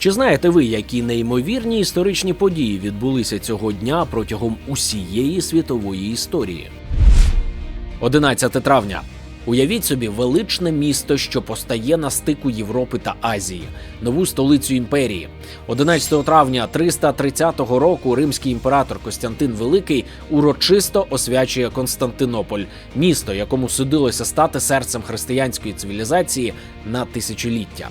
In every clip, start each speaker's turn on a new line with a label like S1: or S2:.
S1: Чи знаєте ви, які неймовірні історичні події відбулися цього дня протягом усієї світової історії? 11 травня. Уявіть собі величне місто, що постає на стику Європи та Азії, нову столицю імперії. 11 травня 330 року римський імператор Костянтин Великий урочисто освячує Константинополь, місто, якому судилося стати серцем християнської цивілізації на тисячоліття.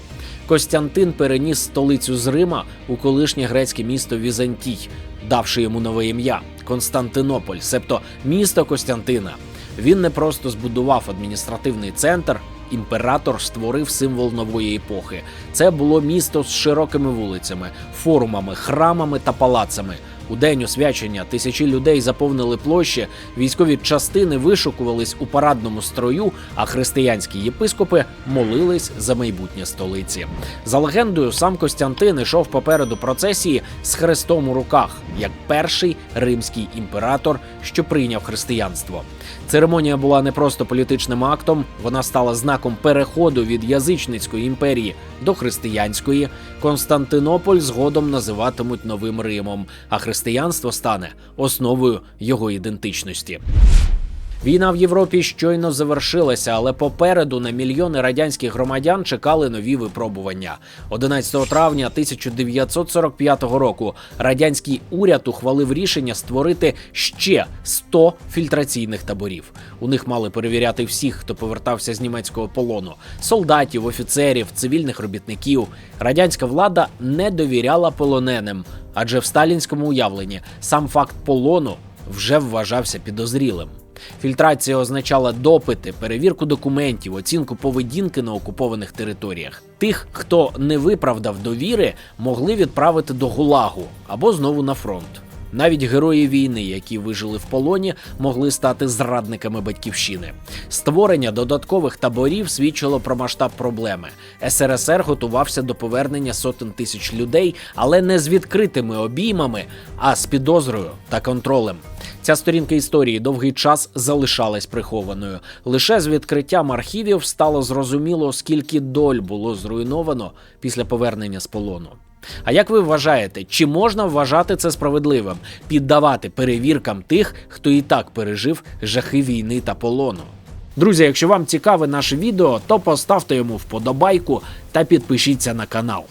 S1: Костянтин переніс столицю з Рима у колишнє грецьке місто Візантій, давши йому нове ім'я Константинополь, себто місто Костянтина. Він не просто збудував адміністративний центр. Імператор створив символ нової епохи. Це було місто з широкими вулицями, форумами, храмами та палацами. У день освячення тисячі людей заповнили площі, військові частини вишукувались у парадному строю, а християнські єпископи молились за майбутнє столиці. За легендою, сам Костянтин ішов попереду процесії з хрестом у руках, як перший римський імператор, що прийняв християнство. Церемонія була не просто політичним актом, вона стала знаком переходу від язичницької імперії до християнської. Константинополь згодом називатимуть новим Римом, а християнство стане основою його ідентичності. Війна в Європі щойно завершилася, але попереду на мільйони радянських громадян чекали нові випробування. 11 травня 1945 року радянський уряд ухвалив рішення створити ще 100 фільтраційних таборів. У них мали перевіряти всіх, хто повертався з німецького полону: солдатів, офіцерів, цивільних робітників. Радянська влада не довіряла полоненим, адже в сталінському уявленні сам факт полону вже вважався підозрілим. Фільтрація означала допити, перевірку документів, оцінку поведінки на окупованих територіях. Тих, хто не виправдав довіри, могли відправити до гулагу або знову на фронт. Навіть герої війни, які вижили в полоні, могли стати зрадниками батьківщини. Створення додаткових таборів свідчило про масштаб проблеми. СРСР готувався до повернення сотень тисяч людей, але не з відкритими обіймами, а з підозрою та контролем. Ця сторінка історії довгий час залишалась прихованою. Лише з відкриттям архівів стало зрозуміло, скільки доль було зруйновано після повернення з полону. А як ви вважаєте, чи можна вважати це справедливим піддавати перевіркам тих, хто і так пережив жахи війни та полону? Друзі, якщо вам цікаве наше відео, то поставте йому вподобайку та підпишіться на канал.